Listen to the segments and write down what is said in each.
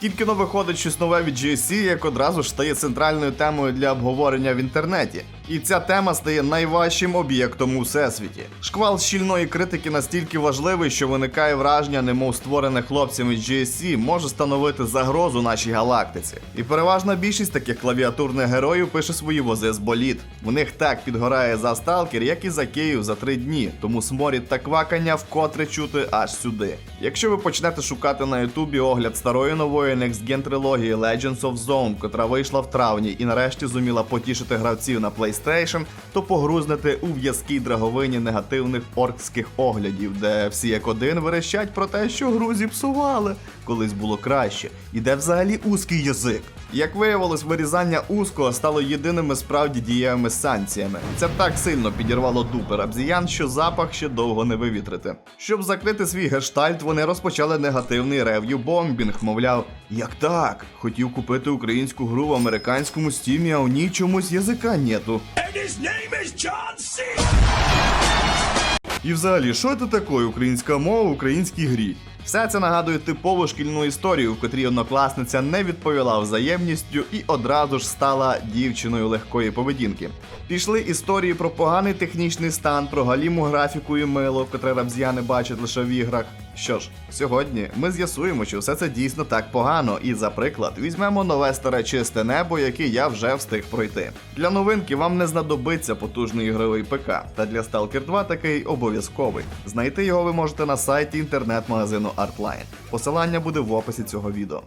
Тільки но виходить щось нове від GSC, як одразу ж стає центральною темою для обговорення в інтернеті. І ця тема стає найважчим об'єктом у всесвіті. Шквал щільної критики настільки важливий, що виникає враження, немов створене хлопцями GSC, може становити загрозу нашій галактиці. І переважна більшість таких клавіатурних героїв пише свої вози з боліт. В них так підгорає за сталкер, як і за Київ за три дні, тому сморід та квакання вкотре чути аж сюди. Якщо ви почнете шукати на Ютубі огляд старої нової Next Gen трилогії Legends of Zone, котра вийшла в травні і нарешті зуміла потішити гравців на PlayStation, то погрузнете у в'язкій драговині негативних оркських оглядів, де всі як один верещать про те, що грузі псували, колись було краще, і де взагалі узкий язик. Як виявилось, вирізання узкого стало єдиними справді дієвими санкціями. Це так сильно підірвало дупер обзіян, що запах ще довго не вивітрити. Щоб закрити свій гештальт, вони розпочали негативний рев'ю бомбінг. Мовляв, як так? Хотів купити українську гру в американському стімі, а у ній чомусь язика нету. And his name is John C. І взагалі, що це таке українська мова в українській грі? Все це нагадує типову шкільну історію, в котрій однокласниця не відповіла взаємністю і одразу ж стала дівчиною легкої поведінки. Пішли історії про поганий технічний стан, про галіму графіку і мило, котре рабзяни бачать лише в іграх. Що ж, сьогодні ми з'ясуємо, що все це дійсно так погано, і за приклад візьмемо нове старе чисте небо, яке я вже встиг пройти. Для новинки вам не знадобиться потужний ігровий ПК, та для Stalker 2 такий обов'язковий. Знайти його ви можете на сайті інтернет-магазину Artline. Посилання буде в описі цього відео.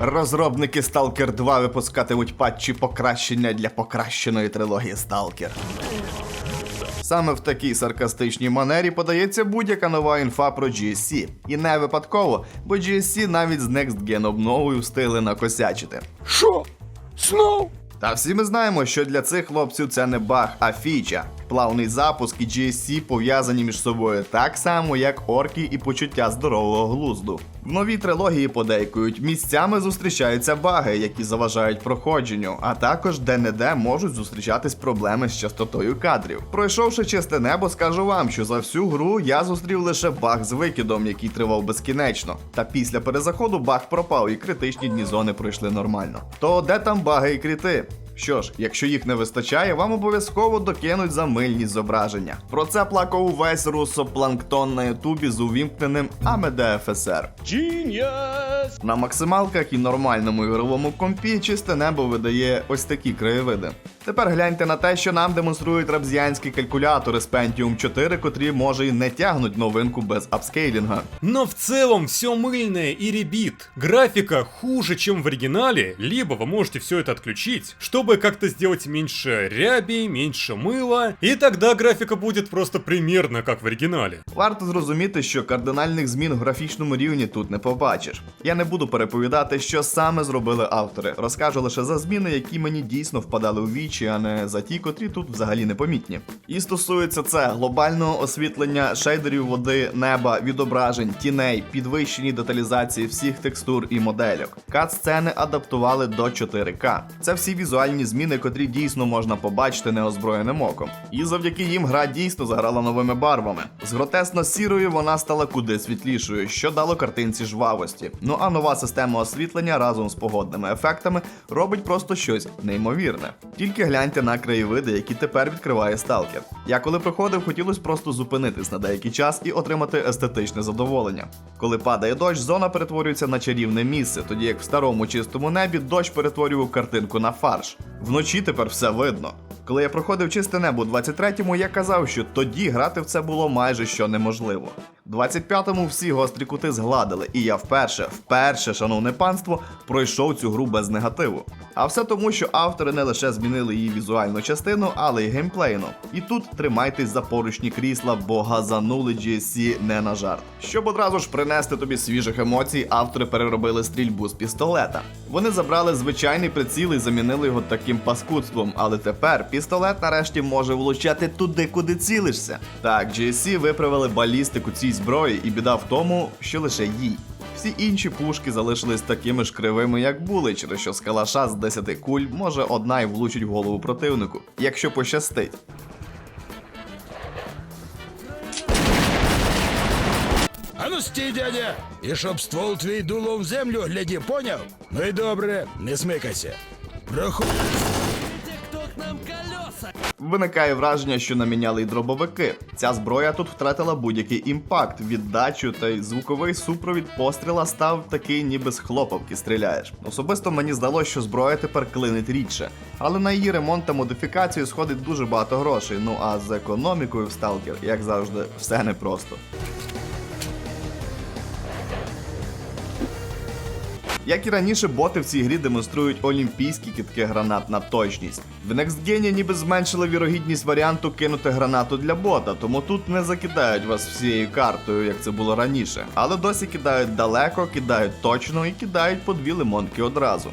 Розробники Stalker 2 випускатимуть патчі покращення для покращеної трилогії Stalker. Саме в такій саркастичній манері подається будь-яка нова інфа про GSC. І не випадково, бо GSC навіть з Next Gen обновою встигли накосячити. Що? Знов? Та всі ми знаємо, що для цих хлопців це не баг, а фіча. Плавний запуск і GSC пов'язані між собою так само, як орки і почуття здорового глузду. В новій трилогії подейкують місцями зустрічаються баги, які заважають проходженню, а також де-не-де можуть зустрічатись проблеми з частотою кадрів. Пройшовши чисте небо, скажу вам, що за всю гру я зустрів лише баг з викидом, який тривав безкінечно. Та після перезаходу баг пропав і критичні дні зони пройшли нормально. То де там баги і кріти? Що ж, якщо їх не вистачає, вам обов'язково докинуть за мильність зображення. Про це плакав увесь русопланктон на ютубі з увімкненим АМДФСР. Genius! На максималках і нормальному ігровому компі чисте небо видає ось такі краєвиди. Тепер гляньте на те, що нам демонструють рабзіанські калькулятори з Pentium 4, котрі може і не тягнуть новинку без апскейлінга. Но в целом все мыльное и ребит. Графика хуже, чем в оригинале, либо вы можете все это отключить, чтобы как-то сделать меньше ряби, меньше мыла, и тогда графика будет просто примерно как в оригинале. Варто зрозуміти, що кардинальних змін в графічному рівні тут не побачиш. Я не буду переповідати, що саме зробили автори. Розкажу лише за зміни, які мені дійсно впадали у вічі, а не за ті, котрі тут взагалі непомітні. І стосується це глобального освітлення, шейдерів води, неба, відображень, тіней, підвищені деталізації всіх текстур і модельок. Кат-сцени адаптували до 4К. Це всі візуальні зміни, котрі дійсно можна побачити неозброєним оком. І завдяки їм гра дійсно заграла новими барвами. З гротесно сірою вона стала куди світлішою, що дало картинці жвавості. Ну а нова система освітлення разом з погодними ефектами робить просто щось неймовірне. Тільки гляньте на краєвиди, які тепер відкриває сталкер. Я коли проходив, хотілося просто зупинитись на деякий час і отримати естетичне задоволення. Коли падає дощ, зона перетворюється на чарівне місце, тоді як в старому чистому небі дощ перетворював картинку на фарш. Вночі тепер все видно. Коли я проходив чисте небо у 23-му, я казав, що тоді грати в це було майже що неможливо. В 25-му всі гострі кути згладили, і я вперше, вперше, шановне панство, пройшов цю гру без негативу. А все тому, що автори не лише змінили її візуальну частину, але й геймплейну. І тут тримайтесь за поручні крісла, бо газанули GSC не на жарт. Щоб одразу ж принести тобі свіжих емоцій, автори переробили стрільбу з пістолета. Вони забрали звичайний приціл і замінили його таким паскудством, але тепер пістолет нарешті може влучати туди, куди цілишся. Так, GSC виправили балістику цій зброї, і біда в тому, що лише їй. Всі інші пушки залишились такими ж кривими, як були, через що з калаша з 10 куль може одна й влучить в голову противнику, якщо пощастить. А ну Пусти, дядя! І щоб ствол твій дуло в землю, гляді, поняв? Ну і добре, не смикайся. Проходь. Виникає враження, що наміняли й дробовики. Ця зброя тут втратила будь-який імпакт, віддачу та й звуковий супровід постріла став такий, ніби з хлопавки стріляєш. Особисто мені здалося, що зброя тепер клинить рідше, але на її ремонт та модифікацію сходить дуже багато грошей. Ну а з економікою в Stalker, як завжди, все непросто. Як і раніше, боти в цій грі демонструють олімпійські кітки гранат на точність. В NextGen ніби зменшили вірогідність варіанту кинути гранату для бота, тому тут не закидають вас всією картою, як це було раніше. Але досі кидають далеко, кидають точно і кидають по дві лимонки одразу.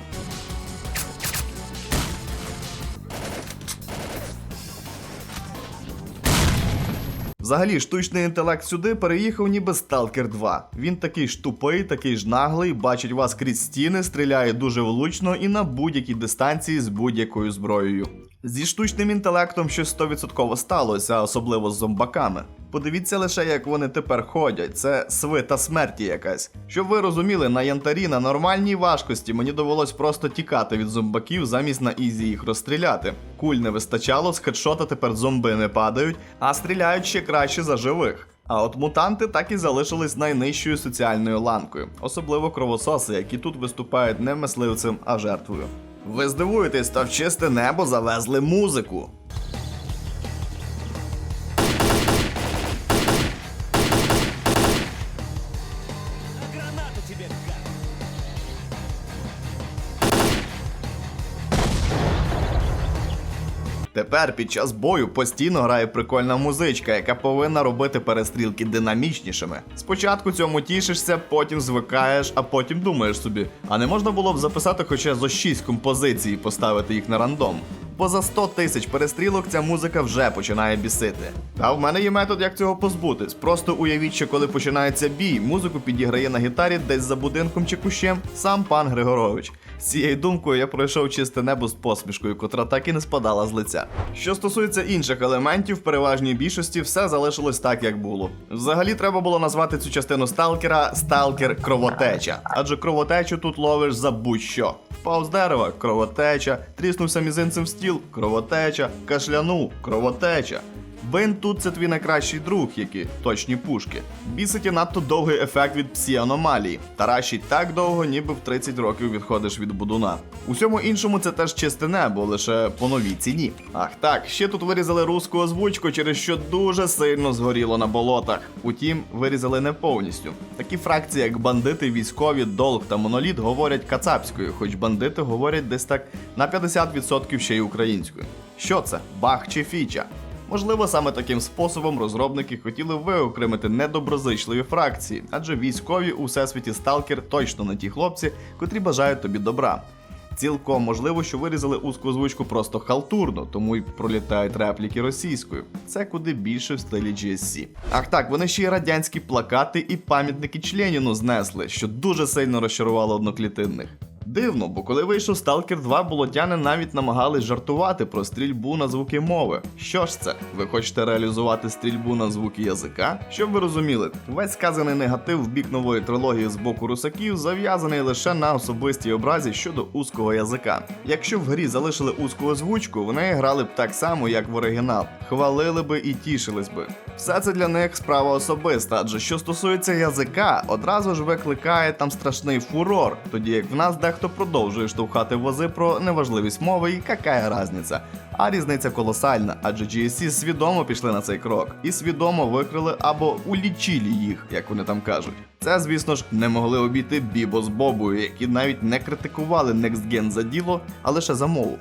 Взагалі, штучний інтелект сюди переїхав ніби Сталкер 2. Він такий ж тупий, такий ж наглий, бачить вас крізь стіни, стріляє дуже влучно і на будь-якій дистанції з будь-якою зброєю. Зі штучним інтелектом щось 100% сталося, особливо з зомбаками. Подивіться лише, як вони тепер ходять. Це свита смерті якась. Щоб ви розуміли, на янтарі на нормальній важкості мені довелось просто тікати від зомбаків замість на ізі їх розстріляти. Куль не вистачало, з хедшота тепер зомби не падають, а стріляють ще краще за живих. А от мутанти так і залишились найнижчою соціальною ланкою, особливо кровососи, які тут виступають не мисливцем, а жертвою. Ви здивуєтесь, та в чисте небо завезли музику. Тепер під час бою постійно грає прикольна музичка, яка повинна робити перестрілки динамічнішими. Спочатку цьому тішишся, потім звикаєш, а потім думаєш собі, а не можна було б записати хоча зо 6 композицій і поставити їх на рандом. Бо за 100 тисяч перестрілок ця музика вже починає бісити. Та в мене є метод, як цього позбутись. Просто уявіть, що коли починається бій, музику підіграє на гітарі десь за будинком чи кущем сам пан Григорович. З цією думкою я пройшов чисте небо з посмішкою, котра так і не спадала з лиця. Що стосується інших елементів, в переважній більшості все залишилось так, як було. Взагалі треба було назвати цю частину сталкера сталкер кровотеча, адже кровотечу тут ловиш за будь-що. Впав з дерева кровотеча, тріснувся мізинцем в стіл кровотеча, кашлянув кровотеча. Бин тут це твій найкращий друг, які точні пушки. Бісить і надто довгий ефект від псі аномалії. Таращить так довго, ніби в 30 років відходиш від будуна. Усьому іншому це теж чисте небо, лише по новій ціні. Ах так, ще тут вирізали русську озвучку, через що дуже сильно згоріло на болотах. Утім, вирізали не повністю. Такі фракції, як бандити, військові, долг та моноліт, говорять кацапською, хоч бандити говорять десь так на 50% ще й українською. Що це? Баг чи фіча? Можливо, саме таким способом розробники хотіли виокремити недоброзичливі фракції, адже військові у всесвіті Сталкер точно не ті хлопці, котрі бажають тобі добра. Цілком можливо, що вирізали узку озвучку просто халтурно, тому й пролітають репліки російською. Це куди більше в стилі GSC. Ах так, вони ще й радянські плакати і пам'ятники Членіну знесли, що дуже сильно розчарувало одноклітинних. Дивно, бо коли вийшов Stalker 2, болотяни навіть намагались жартувати про стрільбу на звуки мови. Що ж це? Ви хочете реалізувати стрільбу на звуки язика? Щоб ви розуміли, весь сказаний негатив в бік нової трилогії з боку русаків зав'язаний лише на особистій образі щодо узкого язика. Якщо в грі залишили узку озвучку, вони грали б так само, як в оригінал, хвалили би і тішились би. Все це для них справа особиста, адже що стосується язика, одразу ж викликає там страшний фурор, тоді як в нас дехто продовжує штовхати вози про неважливість мови і какая разниця. А різниця колосальна, адже GSC свідомо пішли на цей крок і свідомо викрили або улічили їх, як вони там кажуть. Це, звісно ж, не могли обійти Бібо з Бобою, які навіть не критикували Next Gen за діло, а лише за мову.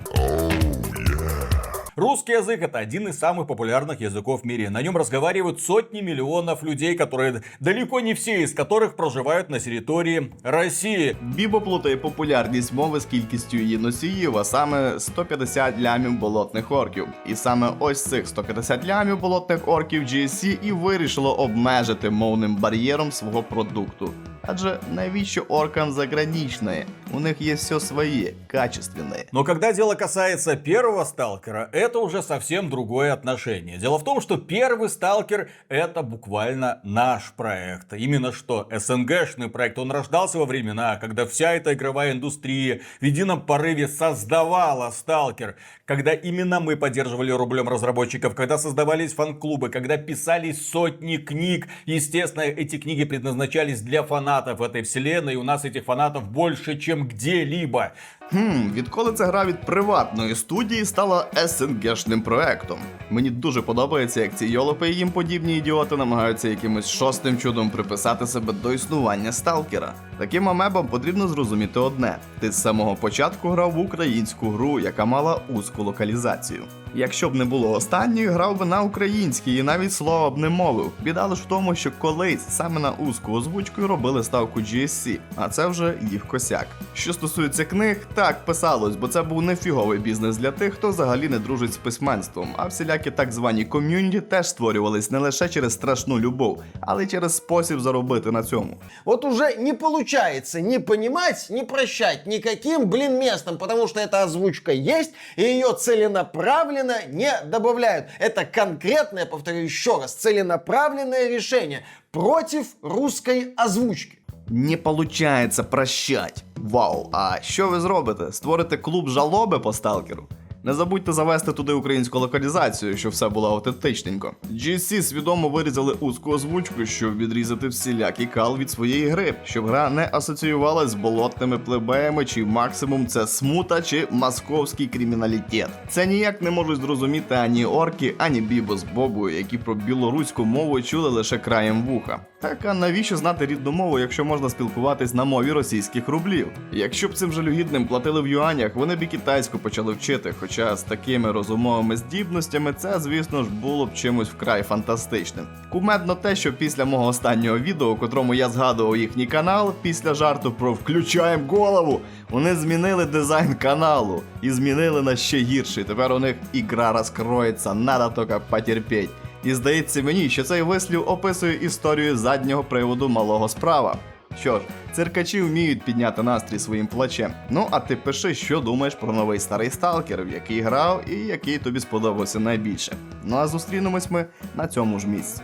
Русский язык это один из самых популярных языков в мире. На нем разговаривают сотни миллионов людей, которые далеко не все из которых проживают на территории России. Бібо плутає популярність мови з кількістю її носіїв, а саме 150 лямів болотних орків. І саме ось цих 150 лямів болотних орків GSC і вирішило обмежити мовним бар'єром свого продукту. Адже навіщо оркам заграничне? У них є все своє, качественне. Но когда дело касается первого сталкера, это уже совсем другое отношение. Дело в том, что первый сталкер это буквально наш проект. Именно что СНГшный проект. Он рождался во времена, когда вся эта игровая индустрия в едином порыве создавала сталкер. Когда именно мы поддерживали рублем разработчиков, когда создавались фан-клубы, когда писались сотни книг. Естественно, эти книги предназначались для фанатов этой вселенной. И у нас этих фанатов больше, чем где-либо. Хм, відколи ця гра від приватної студії стала СНГшним проектом. Мені дуже подобається, як ці йолопи і їм подібні ідіоти намагаються якимось шостим чудом приписати себе до існування сталкера. Таким амебам потрібно зрозуміти одне: ти з самого початку грав в українську гру, яка мала узку локалізацію. Якщо б не було останньої, грав би на українській і навіть слова б не мовив. Біда лиш в тому, що колись саме на узку озвучку робили ставку GSC, а це вже їх косяк. Що стосується книг, так писалось, бо це був нефіговий бізнес для тих, хто взагалі не дружить з письменством. А всілякі так звані ком'юніті теж створювались не лише через страшну любов, але й через спосіб заробити на цьому. Вот уже не получается не понимать, не прощать никаким, блин, местом, потому что эта озвучка есть, и ее целенаправленно не добавляют. Это конкретное, повторю еще раз, целенаправленное решение против русской озвучки. Не получається прощать. Вау, а що ви зробите? Створите клуб жалоби по сталкеру? Не забудьте завести туди українську локалізацію, щоб все було автентичненько. GSC свідомо вирізали узьку озвучку, щоб відрізати всілякий кал від своєї гри, щоб гра не асоціювалась з болотними плебеями, чи максимум це смута чи московський криміналітет. Це ніяк не можуть зрозуміти ані орки, ані Бібо з Бобою, які про білоруську мову чули лише краєм вуха. Так а навіщо знати рідну мову, якщо можна спілкуватись на мові російських рублів? Якщо б цим жалюгідним платили в юанях, вони б і китайську почали вчити. Хоча з такими розумовими здібностями це, звісно ж, було б чимось вкрай фантастичним. Кумедно те, що після мого останнього відео, у котрому я згадував їхній канал, після жарту про включаємо голову, вони змінили дизайн каналу і змінили на ще гірший. Тепер у них ігра розкроється, надо тільки потерпіть. І здається мені, що цей вислів описує історію заднього приводу малого справа. Що ж, циркачі вміють підняти настрій своїм плачем. Ну а ти пиши, що думаєш про новий старий сталкер, в який грав і який тобі сподобався найбільше. Ну а зустрінемось ми на цьому ж місці.